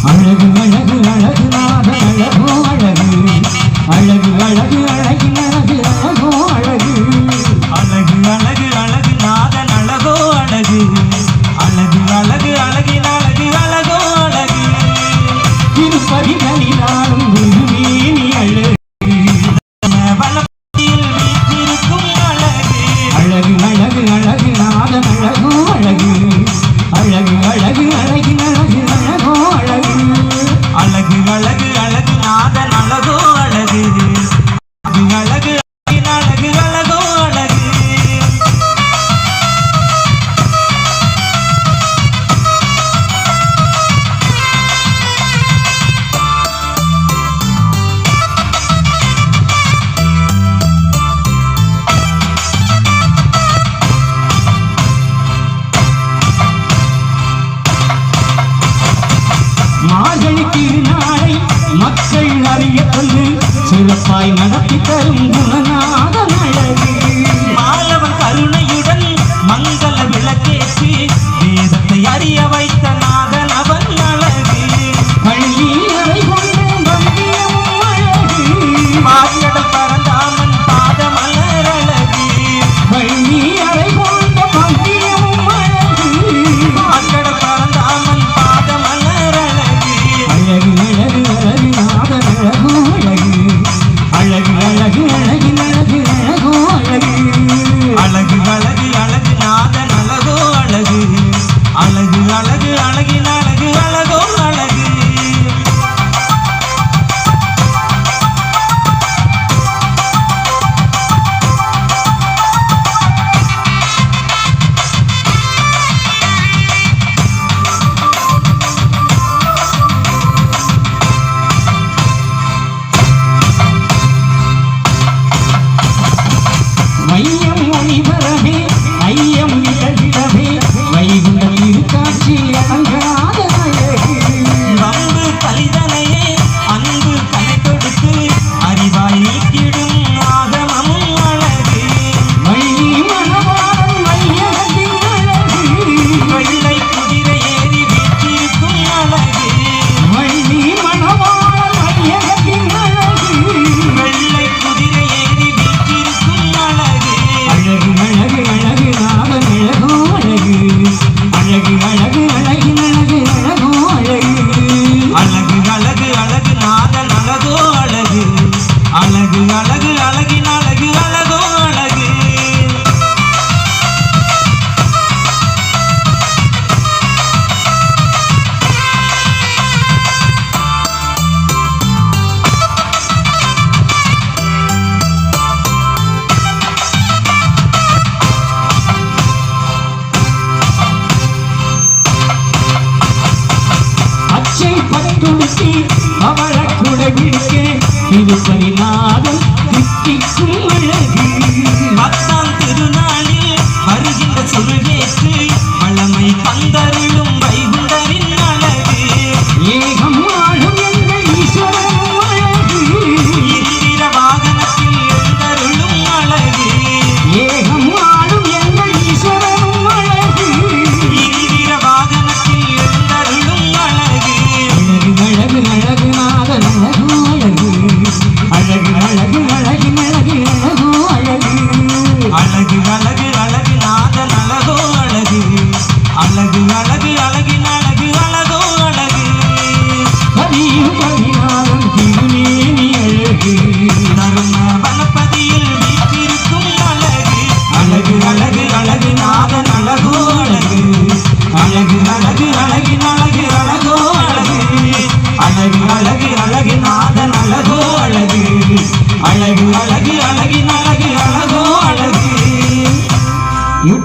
அழகு அழகு அழகு நாத அழகோ அழகு அழகு அழகு அழகு அழகு அழகோ அழகு அழகு அழகு அழகு நாதன் அழகோ நாதன் அழகு வாழ்க்கைக்கு நாளை மக்கள் அறிய சொல்லு சிறப்பாய் நடத்தி தரும் குணநாள். लगी ना लगी वाला அவள குடகிற்கே இது பரிநாதம்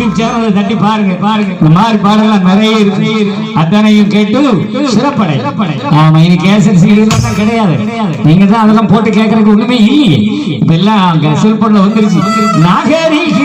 யூடியூப் சேனலை தட்டி பாருங்க பாருங்க. இந்த மாதிரி பாடலாம் நிறைய இருக்கு. அத்தனையும் கேட்டு சிறப்படை. ஆமா இன்னைக்கு கேசட்ஸ் இதெல்லாம் கிடையாது. நீங்க தான் அதெல்லாம் போட்டு கேட்கறதுக்கு ஒண்ணுமே இல்லையே. இப்ப எல்லாம் அங்க செல்போன்ல வந்துருச்சு. நாகரீக